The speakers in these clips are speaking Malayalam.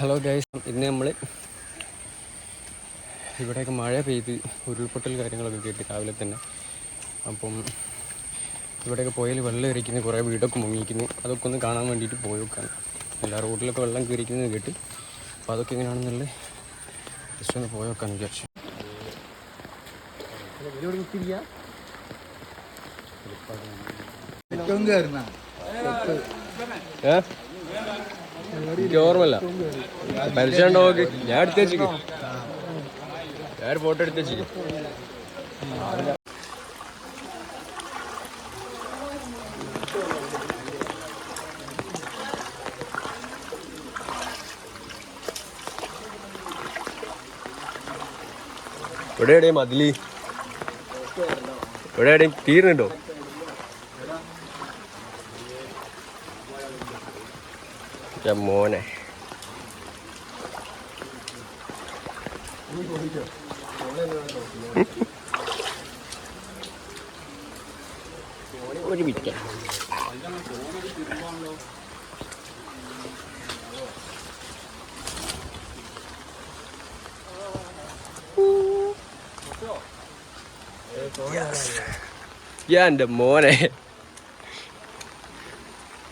ഹലോ ഗൈസ് ഇന്ന് നമ്മൾ ഇവിടെയൊക്കെ മഴ പെയ്ത് ഉരുൾപൊട്ടൽ കാര്യങ്ങളൊക്കെ കേട്ട് രാവിലെ തന്നെ. അപ്പം ഇവിടെയൊക്കെ പോയാൽ വെള്ളം ഇരിക്കുന്നു കുറേ വീടൊക്കെ മുങ്ങിയിരിക്കുന്നു അതൊക്കെ ഒന്ന് കാണാൻ വേണ്ടിയിട്ട് പോയി നോക്കാണ് എല്ലാ റോഡിലൊക്കെ വെള്ളം കയറിക്കുന്നത് കേട്ട്. അപ്പോൾ അതൊക്കെ എങ്ങനെയാണെന്നുള്ള ജസ്റ്റ് ഒന്ന് പോയി നോക്കാന്ന് വിചാരിച്ചു ഏ? എനിക്ക് ഓർമ്മല്ല നോക്കി. ഞാൻ എടുത്ത് ഞാൻ ഫോട്ടോ എടുത്ത് ഇവിടെ എവിടെയും മതിലി? ഇവിടെ എവിടെയും തീർന്നുണ്ടോ എന്റെ മോനെ ഒരു മിനിറ്റ് ഞാൻ എന്റെ മോനെ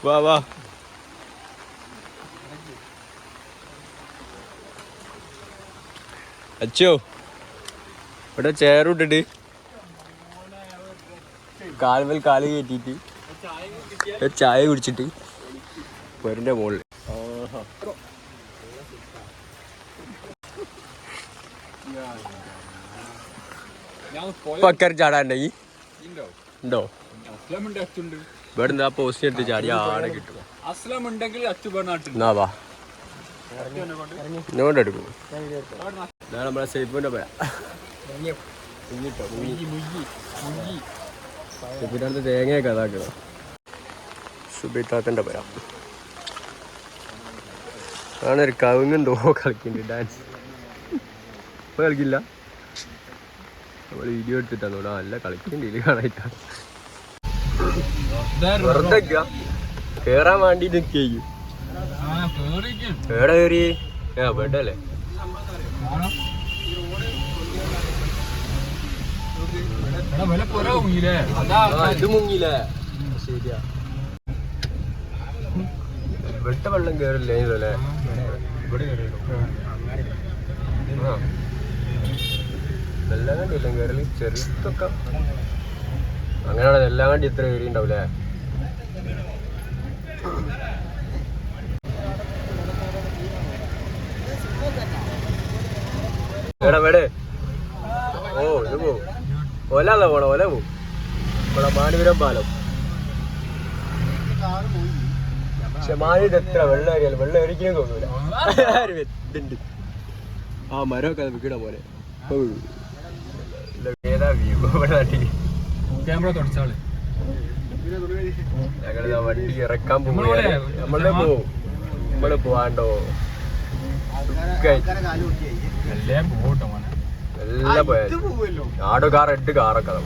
വാ വാ അച്ചോ ഇവിടെ ചേറിട്ടിട്ട് കാൽമേൽ കാൽ കയറ്റിട്ട് ഒരു ചായ കുടിച്ചിട്ട്. പൊരിന്റെ മുകളിൽ പക്കർ ചാടാണ്ടെങ്കിൽ ഉണ്ടോ? അസ്ലമുണ്ട് അച്ചുണ്ട്. ഇവിടെ എന്താ പോസ്റ്റ് എടുത്ത് ചാടി ആടെ കിട്ടും. അച്ചു പറഞ്ഞാട്ടുണ്ട് എന്നാ വാ. ഞാൻ നമ്മളെ സേഫിന്റെ പേരാ സേഫിന്റെ തേങ്ങയൊക്കെ അതാക്കണം സുബിത്താത്തന്റെ പേരാ ആണ് ഒരു കവുങ്ങുണ്ടോ കളിക്കുന്നുണ്ട് ഡാൻസ് ഇപ്പൊ കളിക്കില്ല. നമ്മൾ വീഡിയോ എടുത്തിട്ടാണ്. ഇവിടെ നല്ല കളിക്കുന്നുണ്ട് കാണായിട്ടാണ് വെറുതെ കേറാൻ വേണ്ടി നിൽക്കും എവിടെ കയറി ആ ബെഡല്ലേ വെട്ട വെള്ളം കേറില്ല ഇതല്ലേ ഇവിടെ എല്ലാം കണ്ടി എല്ലാം കയറൽ ചെറുതൊക്കെ അങ്ങനെയാണ്? എല്ലാം കണ്ടി ഇത്ര കയറി ഉണ്ടാവില്ലേ എടാ വേടേ. ഓ ഇത് പോ. ഒലല്ല പോണ ഒല പോ. ഇവിടെ മാനവരം പാലം. പക്ഷെ മാനിയുടെ എത്ര വെള്ളം അറിയാലോ വെള്ളം എറിക്കണേ തോന്നൂല. ആ മരമൊക്കെ വിൽക്കണ പോലെ. ഏതാ വ്യൂ ഇവിടെ നാട്ടിൽ ക്യാമറ തുടച്ചാൾ. ഞങ്ങളിതാ വണ്ടി ഇറക്കാൻ പോവുകയാണ്. നമ്മളെ പോവും. നമ്മൾ പോവാണ്ടോ? മോനെ എല്ലാം ആടോ കാർ എട്ട് കാറൊക്കെ അതാ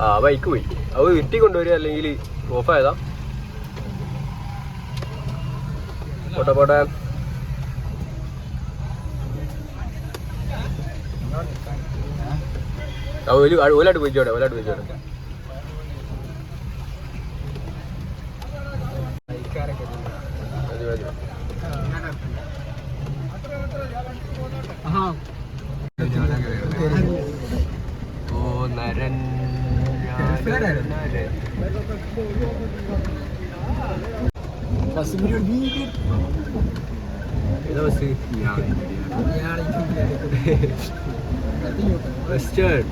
ആ ബൈക്ക് പോയി. അത് വിറ്റി കൊണ്ടുവരിക അല്ലെങ്കിൽ ഓഫായതാ പോട്ടെ പോട്ടെ ആ ഒരു ഓലായിട്ട് പോയിക്കോട്ടെ മതി, മതി. ഓ നരൻ നരൻ. ഏതാ ബസ് വെസ്റ്റേൺ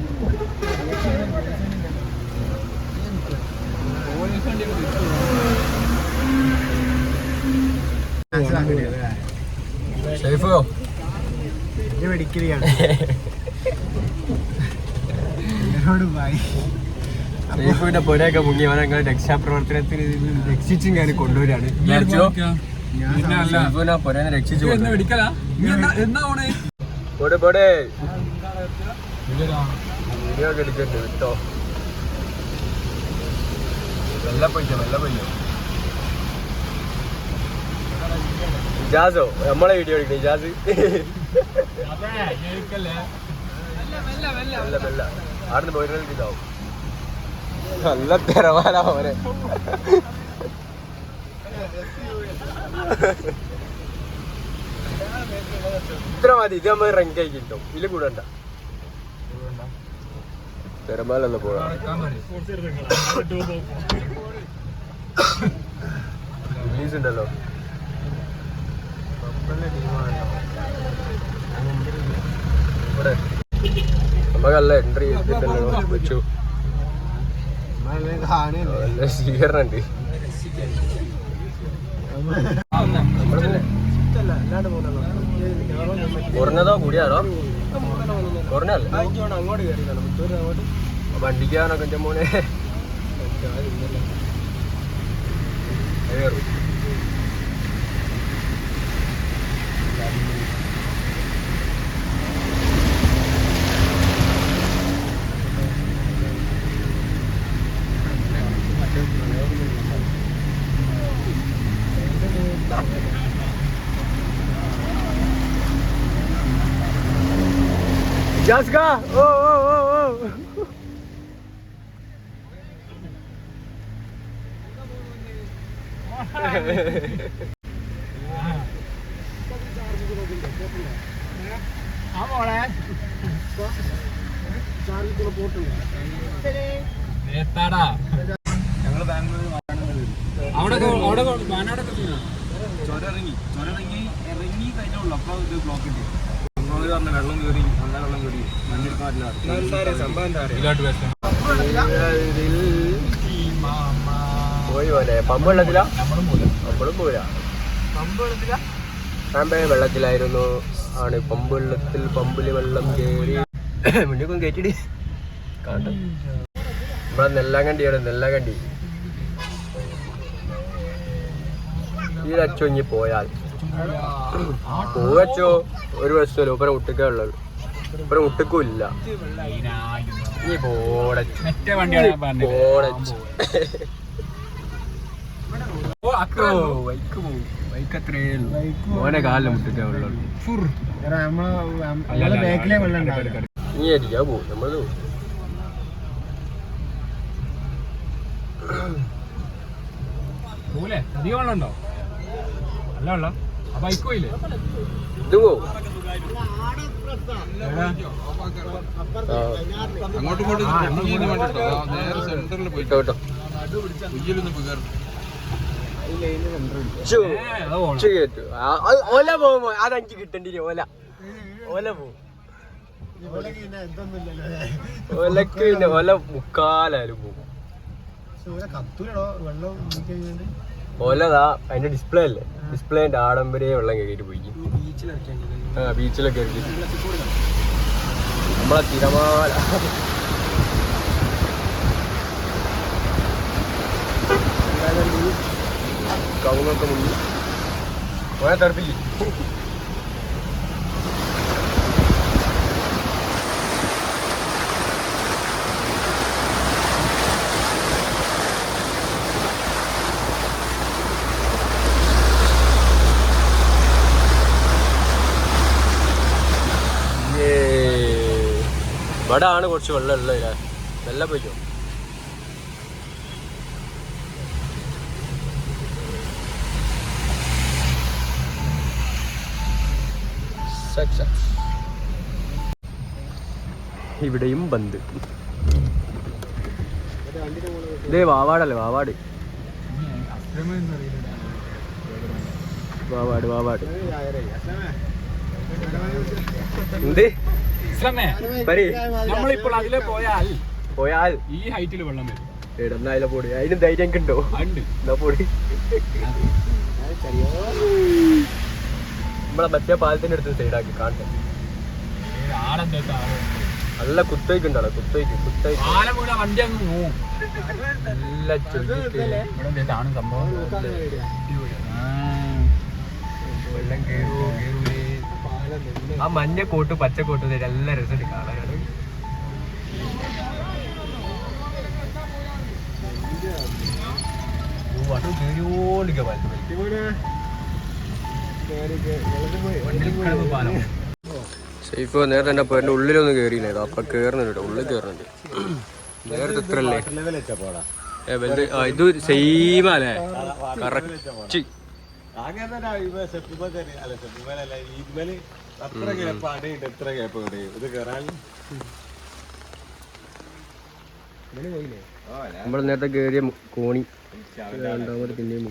സേഫോ മെഡിക്കലിയാണ്. സേഫിന്റെ പുരയൊക്കെ മുങ്ങി. അവനെ ഞങ്ങൾ രക്ഷാപ്രവർത്തനത്തിന് രക്ഷിച്ചും ഞാൻ കൊണ്ടുവരാണ് ഷിബുവിനെ പൊരേനെ രക്ഷിച്ചു പോടെ പോടെ. വീഡിയോ ഒക്കെ എടുക്കണ്ട് വിട്ടോ വെല്ല പൊയ്ക്കോ വെല്ല പൊയ്ക്കോ ഇജാസോ നമ്മളെ വീഡിയോ എടുക്കും ഇജാസ് ആടുന്ന് പോയിട്ട് ഇതാവും. നല്ല തിരമാല അവരെ ഇത്ര മതി ഇത് നമ്മൾ റങ്ക് ആയി ഇതിൽ കൂടെ കൂടണ്ട തിരമാലല്ല പറയും റിലീസ് ഉണ്ടല്ലോ ഇവിടെ. നമുക്കല്ല എൻട്രി ചെയ്തിട്ടല്ലോ വെച്ചു. നല്ല സ്വീകരണം ഉണ്ട് കുറഞ്ഞല്ല വണ്ടിക്കാനൊക്കെ മോനെ. കയറും Oh, oh, oh, oh! നേത്താടാ. ഞങ്ങൾ ബാംഗ്ലൂർ അവിടെ അവിടെ വയനാടൊക്കെ സീനാ ചുരമിറങ്ങി ചുരമിറങ്ങി ഇറങ്ങി. കഴിഞ്ഞുള്ളൂ അപ്പൊ ഇത് ബ്ലോക്ക് നല്ല വെള്ളം കയറി മണ്ണെടുക്കാൻ പറ്റില്ല ഇതിലോട്ട് വെച്ചാ വെള്ളത്തിലായിരുന്നു. ആണ് പമ്പ് വെള്ളത്തിൽ പമ്പിൽ വെള്ളം കേറി. മുന്നേക്കും കയറ്റിടി കാണ്ട? നമ്മളെ നെല്ലാങ്കണ്ടിയാണ് നെല്ലാങ്കണ്ടി. ഈ അച്ചൊഞ്ഞി പോയാൽ. പോവച്ചോ? ഒരു വശമല്ലോ ഇപ്പറ മുട്ടിക്കേ ഉള്ളൂ ഇപ്പറ ഒട്ടുക്കും ഇല്ല. ഈ അത്രേ ഉള്ളൂ. ഓനെ കാലിൽ മുട്ടിക്കേ ഉള്ളൂ. ബാക്കിലെ വെള്ളം നീ അടിക്കാ പോവും. നമ്മൾ പോവും. പോലെ അധികം വെള്ളം ഉണ്ടോ? നല്ല വെള്ളം. ആ ബൈക്ക് പോയില്ലേ ഇത് പോവും ആ, അങ്ങോട്ടും ഇങ്ങോട്ടും നേരെ സെന്ററിൽ പോയി. ഓല പോകുമ്പോ അതഞ്ച് അഞ്ച് കിട്ടണ്ടി ഓല. ഓല പോവും. ഒലക്ക് പിന്നെ ഓല മുക്കാലായാലും പോകും ഓലതാ അതിന്റെ ഡിസ്പ്ലേ അല്ലേ? ഡിസ്പ്ലേന്റെ ആഡംബരേ വെള്ളം കയറിയിട്ട് പോയി. ആ ബീച്ചിലൊക്കെ നമ്മളെ തിരമാല. കവുങ്ങൊക്കെ മുന്നിൽ പോയാൽ തെറപ്പില്ലേ ഇവിടെ ആണ് കുറച്ച് വെള്ളം ഉള്ളത് വെള്ളം പോയിക്കോ ഇവിടെയും ബന്ദ്. ഇതേ വാവാടല്ലേ വാവാട്. വാവാട് വാവാട്. എന്ത്? ഇസ്ലാമേ പരി. നമ്മളിപ്പോൾ അതിലെ പോയാൽ പോയാൽ ഈ ഹൈറ്റിൽ വെള്ളം വരും. ഇടന്ന അതിലെ പൊടി. അതിന് ധൈര്യം ഉണ്ട്? എന്നാ പൊടി. നമ്മളെ മറ്റേ പാലത്തിന്റെ അടുത്ത് സൈഡാക്കി കാണട്ടെ നല്ല കുത്തേക്ക് ഉണ്ടോ കുത്തേക്ക് കുത്തേക്ക് വണ്ടി അങ്ങ് പോവും. നല്ല എന്താണ് സംഭവം. വെള്ളം കയറുമോ കയറൂലേ ആ മഞ്ഞ കോട്ട് പച്ച കോട്ട് നല്ല രസമുണ്ട് കാണാനാണ് ഓ, അത് കേറിയോണ്ടിരിക്കുക സേഫ് നേരത്തെ എന്റെ പേരിന്റെ ഉള്ളിലൊന്നും കയറിയില്ല അപ്പൊ കയറുന്നുണ്ട് ഉള്ളിൽ കയറുന്നുണ്ട് നേരത്തെ ഇത്ര അല്ലേ ഇത് സെയിം അല്ലേ കറക്റ്റ് അങ്ങനെ തന്നെ അല്ല അത്ര ഗ്യാപ്പ് ഇത് എത്ര ഗ്യാപ്പ് ഉണ്ട് ഇത് കയറാൻ നമ്മൾ നേരത്തെ കയറിയ മു- കോണി രണ്ടാമത് പിന്നെയും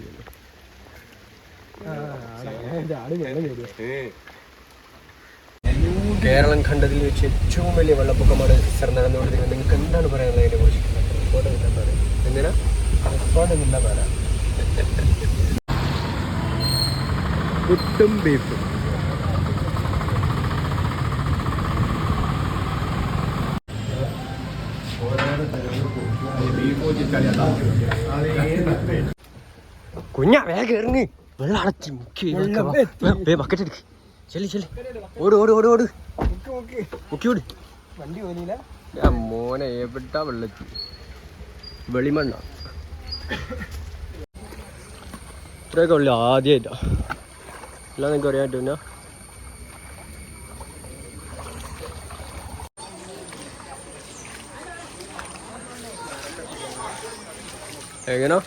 കേരളം കണ്ടതിൽ വെച്ച് ഏറ്റവും വലിയ വെള്ളപ്പൊക്കമാണ് സർ നടന്നുകൊണ്ടിരിക്കുന്നത് നിങ്ങൾക്ക് എന്താണ് പറയാനുള്ളത് അതിനെ കുറിച്ച്? എങ്ങനെ പുട്ടും ബീഫും. കുഞ്ഞാ വേഗം ഇറങ്ങി വെള്ളം അടച്ച് മുക്കി ബക്കറ്റ് എടുക്ക്. ചെല്ലി ചെല്ലി. ഓട് ഓട് ഓട് ഓട്. മുക്കി ഓട്. വണ്ടി മോനെ എവിടാ വെള്ളത്തി? വെളിമണ്ണ. ഇത്രയൊക്കെ ഉള്ളു ആദ്യമായിട്ടാ. എല്ലാം നിങ്ങൾക്ക് അറിയാൻ പറ്റുന്ന എങ്ങനാ?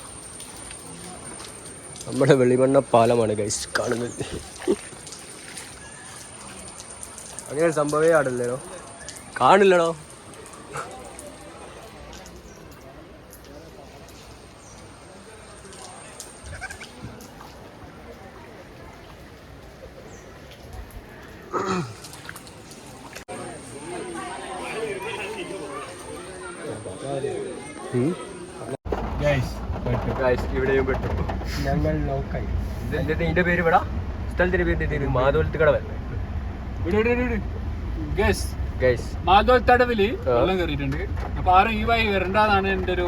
നമ്മുടെ വെളിമണ്ണ പാലമാണ് ഗൈസ് കാണുന്നത്. അങ്ങനെ സംഭവമേ ആടില്ലല്ലോ. കാണില്ലടോ. ഇവിടെയും പെട്ടു ഞങ്ങൾ ലോക്കായി എന്നിട്ട് ഇതിന്റെ പേര് ഇവിടെ? സ്ഥലത്തിന്റെ പേര് മാധവലത്ത് കടവ ഗസ്. ഗൈസ്. മാധവ് തടവിൽ ആ. വെള്ളം കയറിയിട്ടുണ്ട്. അപ്പൊ ആരും ഈ വഴി വരണ്ടാന്നാണ് എന്റെ ഒരു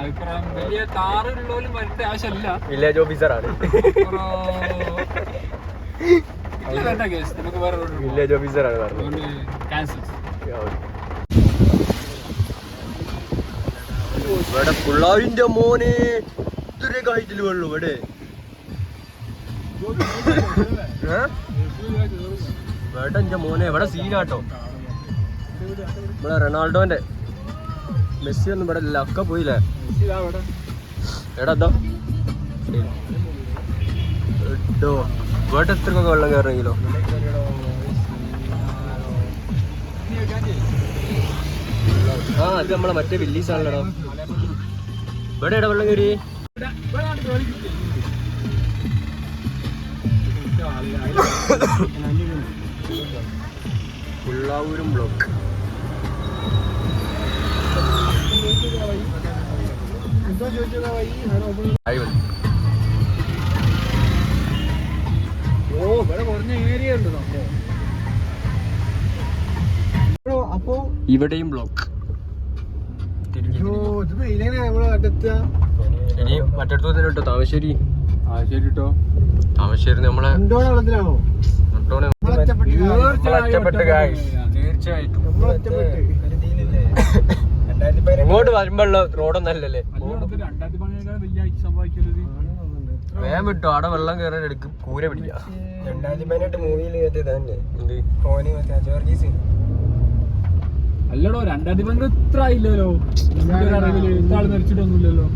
അഭിപ്രായം. വലിയ താറുള്ളോലും വരേണ്ട ആവശ്യമില്ല വില്ലേജ് ഓഫീസറാണ്. വില്ലേജ് ഓഫീസറാണ് പറഞ്ഞത്. ക്യാൻസൽ ഇവിടെ പിള്ളാവിന്റെ മോനെ. ഇത്രയൊക്കെ ഹൈറ്റിൽ വെള്ളു ഇവിടെ. വേട്ട എന്റെ മോനെ ഇവിടെ സീനാട്ടോ. ഇവിടെ റൊണാൾഡോന്റെ മെസ്സി ഒന്നും ഇവിടെ ഇല്ല ഒക്കെ പോയില്ലേ? എടാ എന്തോ എടോ ഇവിടെ എത്രക്കൊക്കെ വെള്ളം കയറണമെങ്കിലോ ആ അത് നമ്മളെ മറ്റേ വില്ലീസ് ആണല്ലോ ഇവിടെ എടാ വെള്ളം കയറി? പുള്ളാവൂരും ബ്ലോക്ക്. ഓ ഇവിടെ കുറഞ്ഞ ഏരിയ ഉണ്ട് അപ്പോ ഇവിടെയും ബ്ലോക്ക്. ഇതിപ്പോ ഇങ്ങനെ നമ്മൾ കണ്ടെത്തുക ഇനി മറ്റടുത്ത് തന്നെ കേട്ടോ താമശ്ശേരി താമശ്ശേരി ശരി കേട്ടോ താമശ്ശേരി നമ്മളെ. തീർച്ചയായിട്ടും. ഇങ്ങോട്ട് വരുമ്പോഴുള്ള റോഡൊന്നും അല്ലല്ലേ വേഗം വിട്ടോ അവിടെ വെള്ളം കയറാൻ എടുക്കും കൂര പിടിക്കാം. അല്ലടോ രണ്ടായിരത്തി പതിനെട്ട് ഇത്ര ആയില്ലല്ലോ. അറിവിൽ ഇത്ര ആൾ മരിച്ചിട്ടൊന്നുമില്ലല്ലോ.